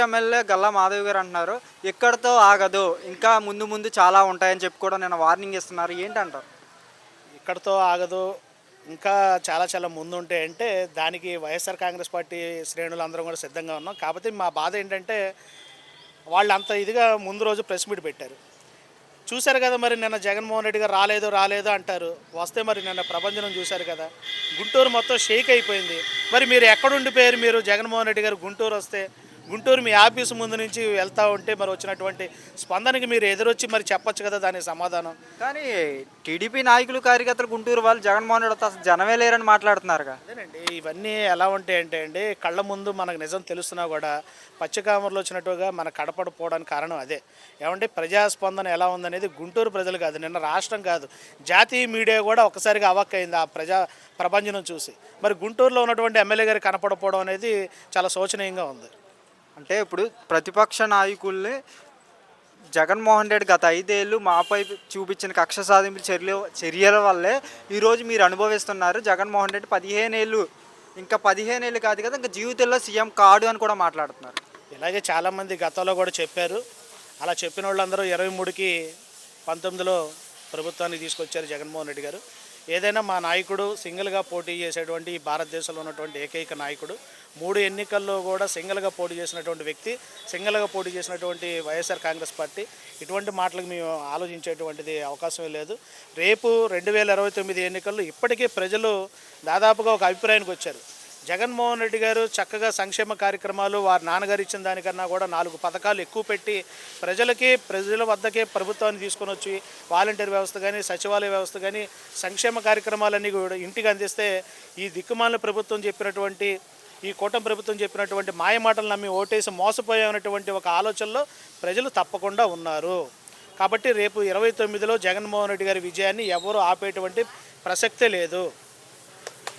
Guntur MLA Galla Madhav గారు అంటున్నారు. ఇక్కడతో ఆగదు. ఇంకా ముందు ముందు చాలా ఉంటాయని చెప్పి కూడా నేను వార్నింగ్ ఇస్తున్నారు. ఏంటంటారు? ఇక్కడతో ఆగదు. ఇంకా చాలా చాలా ముందు ఉంటాయి అంటే దానికి వైఎస్ఆర్ కాంగ్రెస్ పార్టీ శ్రేణులు అందరం కూడా సిద్ధంగా ఉన్నాం. కాకపోతే మా బాధ ఏంటంటే వాళ్ళు అంత ఇదిగా ముందు రోజు ప్రెస్ మీట్ పెట్టారు. చూశారు కదా మరి నిన్న జగన్మోహన్ రెడ్డి గారు రాలేదు రాలేదు అంటారు. వస్తే మరి నిన్న ప్రపంచం చూశారు కదా. గుంటూరు మొత్తం షేక్ అయిపోయింది. మరి మీరు ఎక్కడుండిపోయారు మీరు? జగన్మోహన్ రెడ్డి గారు గుంటూరు వస్తే గుంటూరు మీ ఆఫీసు ముందు నుంచి వెళ్తా ఉంటే మరి వచ్చినటువంటి స్పందనకి మీరు ఎదురొచ్చి మరి చెప్పొచ్చు కదా దానికి సమాధానం. కానీ టీడీపీ నాయకులు కార్యకర్తలు గుంటూరు వాళ్ళు జగన్మోహన్ రెడ్డి అసలు జనమే లేరని మాట్లాడుతున్నారుగా. అదేనండి ఇవన్నీ ఎలా ఉంటాయి అంటే అండి కళ్ళ ముందు మనకు నిజం తెలుస్తున్నా కూడా పచ్చకామర్లో వచ్చినట్టుగా మన కడపడ పోవడానికి కారణం అదే. ఏమంటే ప్రజాస్పందన ఎలా ఉందనేది గుంటూరు ప్రజలు కాదు నిన్న రాష్ట్రం కాదు జాతీయ మీడియా కూడా ఒకసారిగా అవాక్కైంది ఆ ప్రజా ప్రపంచం చూసి. మరి గుంటూరులో ఉన్నటువంటి ఎమ్మెల్యే గారు కనపడపోవడం అనేది చాలా శోచనీయంగా ఉంది. అంటే ఇప్పుడు ప్రతిపక్ష నాయకుల్ని జగన్మోహన్ రెడ్డి గత ఐదేళ్ళు మాపై చూపించిన కక్ష సాధింపు చర్యల చర్యల వల్లే ఈరోజు మీరు అనుభవిస్తున్నారు. జగన్మోహన్ రెడ్డి పదిహేను ఏళ్ళు ఇంకా పదిహేను ఏళ్ళు కాదు కదా ఇంకా జీవితంలో సీఎం కాడు అని కూడా మాట్లాడుతున్నారు. ఇలాగే చాలామంది గతంలో కూడా చెప్పారు. అలా చెప్పిన వాళ్ళందరూ ఇరవై మూడుకి పంతొమ్మిదిలో ప్రభుత్వానికి తీసుకొచ్చారు జగన్మోహన్ రెడ్డి గారు. ఏదైనా మా నాయకుడు సింగిల్గా పోటీ చేసేటువంటి ఈ భారతదేశంలో ఉన్నటువంటి ఏకైక నాయకుడు మూడు ఎన్నికల్లో కూడా సింగిల్గా పోటీ చేసినటువంటి వ్యక్తి సింగిల్గా పోటీ చేసినటువంటి వైఎస్ఆర్ కాంగ్రెస్ పార్టీ ఇటువంటి మాటలకు మేము ఆలోచించేటువంటిది అవకాశమే లేదు. రేపు రెండు వేల ఇరవై తొమ్మిది ఎన్నికల్లో ఇప్పటికే ప్రజలు దాదాపుగా ఒక అభిప్రాయానికి వచ్చారు. జగన్మోహన్ రెడ్డి గారు చక్కగా సంక్షేమ కార్యక్రమాలు వారి నాన్నగారు ఇచ్చిన దానికన్నా కూడా నాలుగు పథకాలు ఎక్కువ పెట్టి ప్రజలకి ప్రజల వద్దకే ప్రభుత్వాన్ని తీసుకొని వచ్చి వాలంటీర్ వ్యవస్థ కానీ సచివాలయ వ్యవస్థ కానీ సంక్షేమ కార్యక్రమాలన్నీ కూడా ఇంటికి అందిస్తే ఈ దిక్కుమాల ప్రభుత్వం చెప్పినటువంటి ఈ కూటమి ప్రభుత్వం చెప్పినటువంటి మాయ మాటలు నమ్మి ఓటేసి మోసపోయామన్నటువంటి ఒక ఆలోచనలో ప్రజలు తప్పకుండా ఉన్నారు. కాబట్టి రేపు ఇరవై తొమ్మిదిలో జగన్మోహన్ రెడ్డి గారి విజయాన్ని ఎవరు ఆపేటువంటి ప్రసక్తే లేదు.